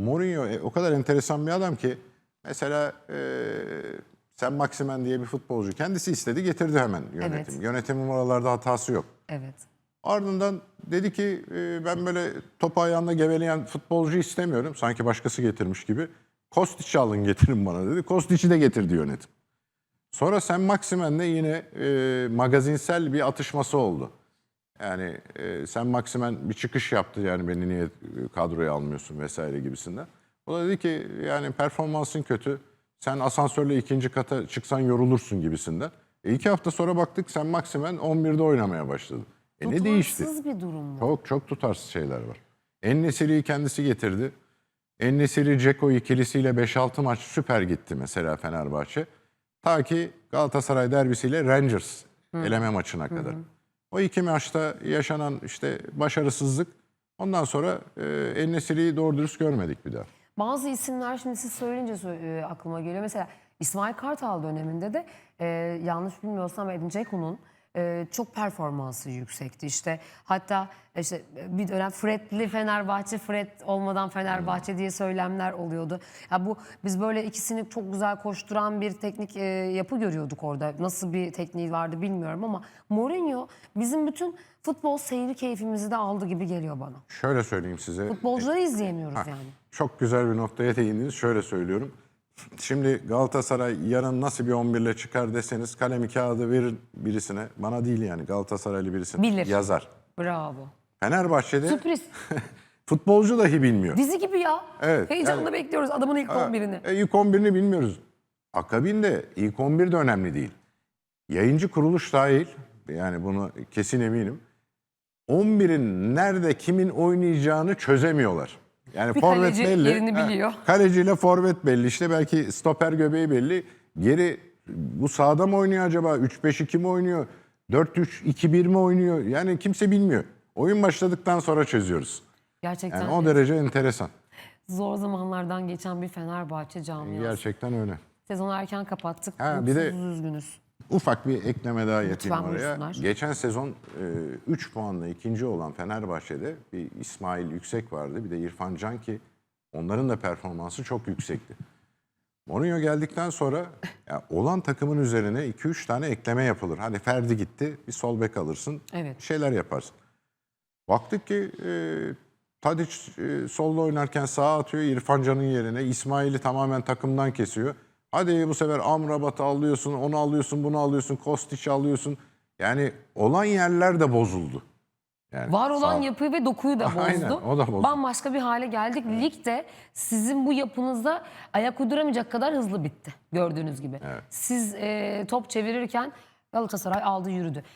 Mourinho e, o kadar enteresan bir adam ki mesela e, Sen Maximen diye bir futbolcu kendisi istedi getirdi hemen yönetim. Evet. Yönetimin oralarda hatası yok. Evet. Ardından dedi ki e, ben böyle top ayağında geveleyen futbolcu istemiyorum. Sanki başkası getirmiş gibi. Kostic'i alın getirin bana dedi. Kostic'i de getirdi yönetim. Sonra Sen Maximen'le yine e, magazinsel bir atışması oldu. Yani e, Sen Maximen bir çıkış yaptı yani beni niye kadroya almıyorsun vesaire gibisinden. O da dedi ki yani performansın kötü. Sen asansörle ikinci kata çıksan yorulursun gibisinden. E iki hafta sonra baktık Sen Maximen 11'de oynamaya başladı. E ne değişti? Tutarsız bir durum bu. Çok çok tutarsız şeyler var. En-Nesyri'yi kendisi getirdi. En-Nesyri Ceko ikilisiyle 5-6 maç süper gitti mesela Fenerbahçe. Ta ki Galatasaray derbisiyle Rangers eleme maçına kadar. O iki maçta yaşanan işte başarısızlık ondan sonra e, En-Nesyri'yi doğru dürüst görmedik bir daha. Bazı isimler şimdi siz söyleyince sö- e, aklıma geliyor. Mesela İsmail Kartal döneminde de e, yanlış bilmiyorsam Edin Dzeko'nun e, çok performansı yüksekti. İşte hatta işte bir dönem Fred'li Fenerbahçe, Fred olmadan Fenerbahçe diye söylemler oluyordu. Ya bu biz böyle ikisini çok güzel koşturan bir teknik e, yapı görüyorduk orada. Nasıl bir tekniği vardı bilmiyorum ama Mourinho bizim bütün futbol seyri keyfimizi de aldı gibi geliyor bana. Şöyle söyleyeyim size. Futbolcuları izleyemiyoruz yani. Çok güzel bir noktaya değindiniz. Şöyle söylüyorum. Şimdi Galatasaray yarın nasıl bir 11 ile çıkar deseniz kalemi kağıdı verir birisine. Bana değil yani Galatasaraylı birisine. Bilir. Yazar. Bravo. Fenerbahçe'de Sürpriz. futbolcu dahi bilmiyor. Dizi gibi ya. Evet, Heyecanla yani- bekliyoruz adamın ilk 11'ini. E, ilk 11'ini bilmiyoruz. Akabinde ilk 11 de önemli değil. Yayıncı kuruluş dahil, yani bunu kesin eminim. 11'in nerede kimin oynayacağını çözemiyorlar. Yani Bir forvet kaleci belli. yerini Ha, biliyor. kaleciyle forvet belli. İşte belki stoper göbeği belli. Geri bu sahada mı oynuyor acaba? 3-5-2 mi oynuyor? 4-3-2-1 mi oynuyor? Yani kimse bilmiyor. Oyun başladıktan sonra çözüyoruz. Gerçekten Yani o derece enteresan. zor zamanlardan geçen bir Fenerbahçe camiası. Gerçekten öyle. Sezonu erken kapattık. Ha, bir de- Mutsuzuz, üzgünüz. Ufak bir ekleme daha yapayım Lütfen oraya. buyursunlar. Geçen sezon 3 puanla ikinci olan Fenerbahçe'de bir İsmail Yüksek vardı. Bir de İrfan Can ki onların da performansı çok yüksekti. Mourinho geldikten sonra ya olan takımın üzerine 2-3 tane ekleme yapılır. Hani Ferdi gitti bir sol bek alırsın Evet. şeyler yaparsın. Baktık ki e, Tadic e, solda oynarken sağa atıyor İrfan Can'ın yerine. İsmail'i tamamen takımdan kesiyor. Hadi bu sefer Amrabat'ı alıyorsun, onu alıyorsun, bunu alıyorsun, Kostic'i alıyorsun. Yani olan yerler de bozuldu. Yani Var olan sağ- yapıyı ve dokuyu da bozdu. Aynen, o da bozdu. Bambaşka bir hale geldik. Lig de sizin bu yapınızda ayak uyduramayacak kadar hızlı bitti. Gördüğünüz gibi. Siz e, top çevirirken Galatasaray aldı yürüdü.